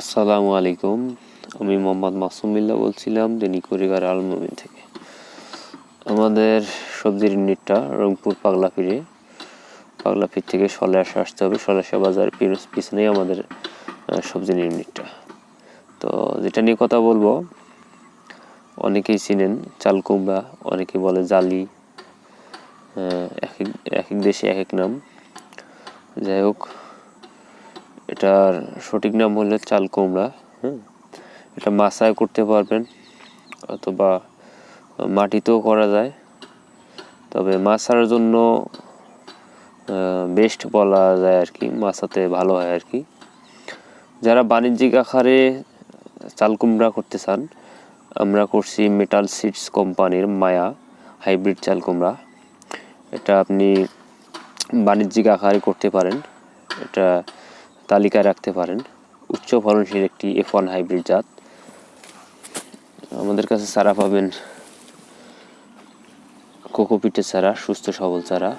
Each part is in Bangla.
আসসালামু আলাইকুম। আমি মোহাম্মদ মাসুমিল্লা বলছিলাম দৈনিক কুরিগার আলমমিন থেকে। আমাদের সবজির ইউনিটটা রংপুর পাগলাপিড়ে পাগলাপির থেকে সলাশা আসতে হবে। সলাশা বাজার পিছনেই আমাদের সবজির ইউনিটটা। তো যেটা নিয়ে কথা বলব, অনেকেই চিনেন চাল কুমড়া অনেকে বলে জালি এক এক দেশে এক এক নাম। যাই হোক এটার সঠিক নাম হলো চাল কুমড়া হ্যাঁ এটা মাছায় করতে পারবেন, অথবা মাটিতেও করা যায়। তবে মাছার জন্য বেস্ট বলা যায় আর কি, মাছাতে ভালো হয় আর কি। যারা বাণিজ্যিক আকারে চাল কুমড়া করতে চান, আমরা করছি মেটাল সিডস কোম্পানির মায়া হাইব্রিড চাল কুমড়া। এটা আপনি বাণিজ্যিক আকারে করতে পারেন। এটা তালিকায় রাখতে পারেন। উচ্চ ফলনশীল একটি এফ ওয়ান হাইব্রিড জাত। আমাদের কাছে চারা পাবেন কোকোপিটের চারা, সুস্থ সবল চারা।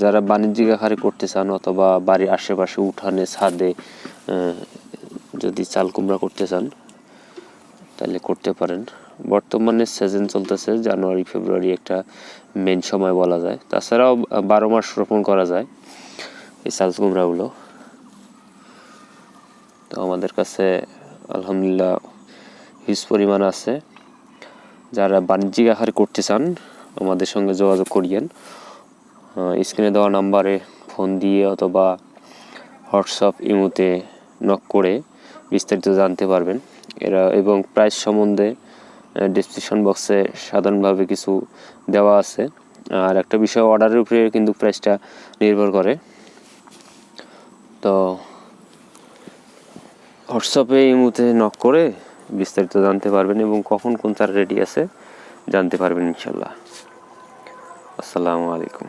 যারা বাণিজ্যিক আকারে করতে চান অথবা বাড়ির আশেপাশে, উঠানে, ছাদে যদি চাল কুমড়া করতে চান, তাহলে করতে পারেন। বর্তমানে সিজন চলতেছে, জানুয়ারি, ফেব্রুয়ারি একটা মেন সময় বলা যায়। তাছাড়াও বারো মাস রোপণ করা যায়, এই চাল কুমড়াগুলো। তো আমাদের কাছে আলহামদুলিল্লাহ হিউজ পরিমাণ আছে। যারা বাণিজ্যিক আকারে করতে চান, আমাদের সঙ্গে যোগাযোগ করিয়েন। স্ক্রিনে দেওয়া নাম্বারে ফোন দিয়ে অথবা হোয়াটসঅ্যাপ ইমোতে নক করে বিস্তারিত জানতে পারবেন। এরা এবং প্রাইস সম্বন্ধে ডিসক্রিপশন বক্সে সাধারণভাবে কিছু দেওয়া আছে। আর একটা বিষয় অর্ডারের উপরে কিন্তু প্রাইসটা নির্ভর করে। তো হোয়াটসঅ্যাপে এই মুহূর্তে নক করে বিস্তারিত জানতে পারবেন এবং কখন কোন তার রেডি আছে, জানতে পারবেন ইনশাল্লাহ আসসালামু আলাইকুম।